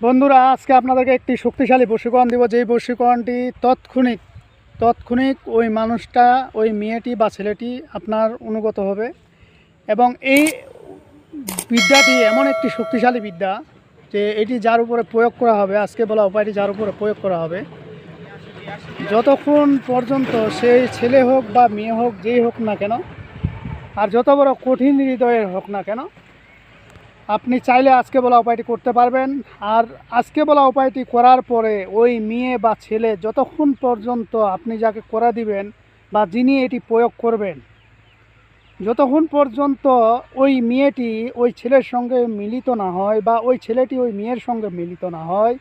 বন্ধুরা, আজকে আপনাদেরকে একটি শক্তিশালী বশীকরণ দিব। যেই বশীকরণটি তৎক্ষণিক তৎক্ষণিক ওই মানুষটা, ওই মেয়েটি বা ছেলেটি আপনার অনুগত হবে এবং এই বিদ্যাটি এমন একটি শক্তিশালী বিদ্যা যে এটি যার উপরে প্রয়োগ করা হবে, আজকে বলা উপায়টি যার উপরে প্রয়োগ করা হবে। যতক্ষণ পর্যন্ত সেই ছেলে হোক বা মেয়ে হোক যেই হোক না কেন, আর যত বড় কঠিন হৃদয়ের হোক না কেন আপনি চাইলে আজকে বলা উপায়টি করতে পারবেন। আর আজকে বলা উপায়টি করার পরে ওই মেয়ে বা ছেলে যতক্ষণ পর্যন্ত আপনি যাকে করা দিবেন বা যিনি এটি প্রয়োগ করবেন, যতক্ষণ পর্যন্ত ওই মেয়েটি ওই ছেলের সঙ্গে মিলিত না হয় বা ওই ছেলেটি ওই মেয়ের সঙ্গে মিলিত না হয়,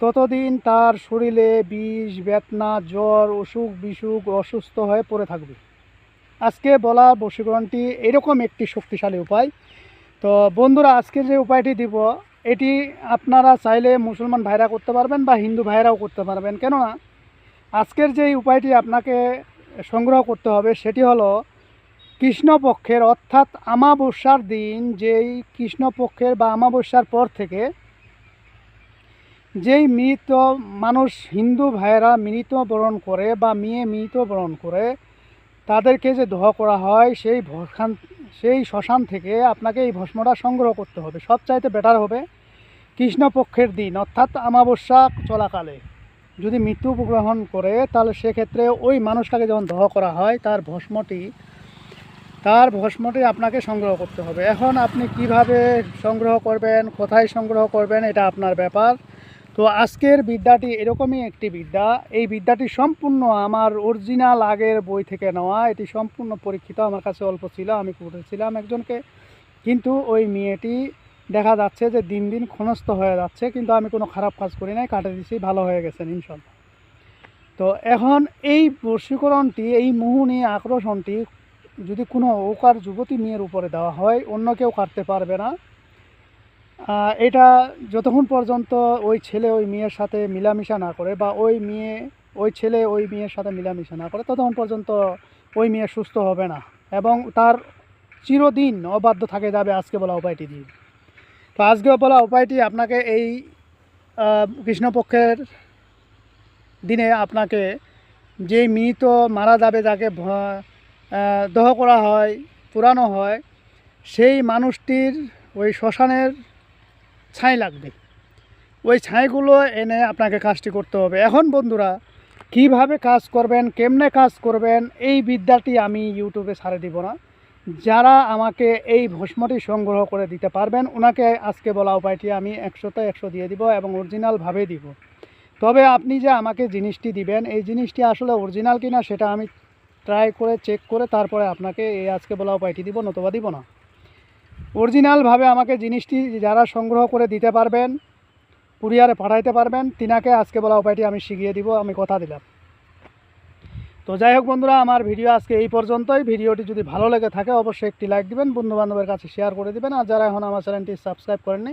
ততদিন তার শরীরে বিষ, বেদনা, জ্বর, অসুখ বিসুখ, অসুস্থ হয়ে পড়ে থাকবে। আজকে বলা বশীকরণটি এরকম একটি শক্তিশালী উপায়। তো বন্ধুরা, আজকে যে উপায়টি দিব, এটি আপনারা চাইলে মুসলমান ভাইরা করতে পারবেন বা হিন্দু ভাইরাও করতে পারবেন। কেননা, আজকের যে উপায়টি আপনাকে সংগ্রহ করতে হবে, সেটি হলো কৃষ্ণপক্ষের, অর্থাৎ আমাবস্যার দিন, যেই কৃষ্ণপক্ষের বা আমাবস্যার পর থেকে যেই মৃত মানুষ হিন্দু ভাইয়েরা মৃত্যুবরণ করে বা মেয়ে মৃত্যুবরণ করে, তাদেরকে যে দহ করা হয়, সেই ভসান সেই শ্মশান থেকে আপনাকে এই ভস্মটা সংগ্রহ করতে হবে। সবচাইতে বেটার হবে কৃষ্ণপক্ষের দিন, অর্থাৎ আমাবস্যা চলাকালে। যদি মৃত্যু গ্রহণ করে, তাহলে সেক্ষেত্রে ওই মানুষটাকে যখন দহ করা হয়, তার ভস্মটি তার ভস্মটি আপনাকে সংগ্রহ করতে হবে। এখন আপনি কীভাবে সংগ্রহ করবেন, কোথায় সংগ্রহ করবেন, এটা আপনার ব্যাপার। তো আজকের বিদ্যাটি এরকমই একটি বিদ্যা। এই বিদ্যাটি সম্পূর্ণ আমার অরিজিনাল আগের বই থেকে নেওয়া। এটি সম্পূর্ণ পরীক্ষিত, আমার কাছে অল্প ছিল, আমি করেছিলাম একজনকে। কিন্তু ওই মেয়েটি দেখা যাচ্ছে যে দিন দিন ক্ষণস্থ হয়ে যাচ্ছে, কিন্তু আমি কোনো খারাপ কাজ করি নাই কাটে দিয়েছি, ভালো হয়ে গেছেন ইনশাল্লাহ তো এখন এই বশীকরণটি এই মোহনী আকর্ষণটি যদি কোনো ওকার যুবতী মেয়ের উপরে দেওয়া হয়, অন্য কেউ কাটতে পারবে না। এটা যতক্ষণ পর্যন্ত ওই ছেলে ওই মেয়ের সাথে মিলামিশা না করে বা ওই মেয়ে, ওই ছেলে ওই মেয়ের সাথে মিলামিশা না করে, ততক্ষণ পর্যন্ত ওই মেয়ে সুস্থ হবে না এবং তার চিরদিন অবাধ্য থাকে যাবে আজকে বলা উপায়টি দিয়ে। তো আজকে বলা উপায়টি আপনাকে এই কৃষ্ণপক্ষের দিনে আপনাকে যেই মৃত মারা যাবে, যাকে দহ করা হয়, পুরানো হয়, সেই মানুষটির ওই শ্মশানের ছাই লাগবে। ওই ছাইগুলো এনে আপনাকে কাজটি করতে হবে। এখন বন্ধুরা, কীভাবে কাজ করবেন, কেমনে কাজ করবেন, এই বিদ্যাটি আমি ইউটিউবে ছাড়ে দিব না। যারা আমাকে এই ভস্মটি সংগ্রহ করে দিতে পারবেন, ওনাকে আজকে বলা উপায়টি আমি একশোতে একশো দিয়ে দিব এবং অরিজিনালভাবে দিব। তবে আপনি যে আমাকে জিনিসটি দিবেন, এই জিনিসটি আসলে অরিজিনাল কিনা সেটা আমি ট্রাই করে চেক করে তারপরে আপনাকে এই আজকে বলা উপায়টি দিব, নতুবা দিব না। অরিজিনালভাবে আমাকে জিনিসটি যারা সংগ্রহ করে দিতে পারবেন, কুরিয়ারে পাঠাইতে পারবেন, তিনাকে আজকে বলা উপায়টি আমি শিখিয়ে দিব, আমি কথা দিলাম। তো যাই হোক বন্ধুরা, আমার ভিডিও আজকে এই পর্যন্তই। ভিডিওটি যদি ভালো লেগে থাকে, অবশ্যই একটি লাইক দিবেন, বন্ধুবান্ধবের কাছে শেয়ার করে দিবেন। আর যারা এখন আমার চ্যানেলটি সাবস্ক্রাইব করেননি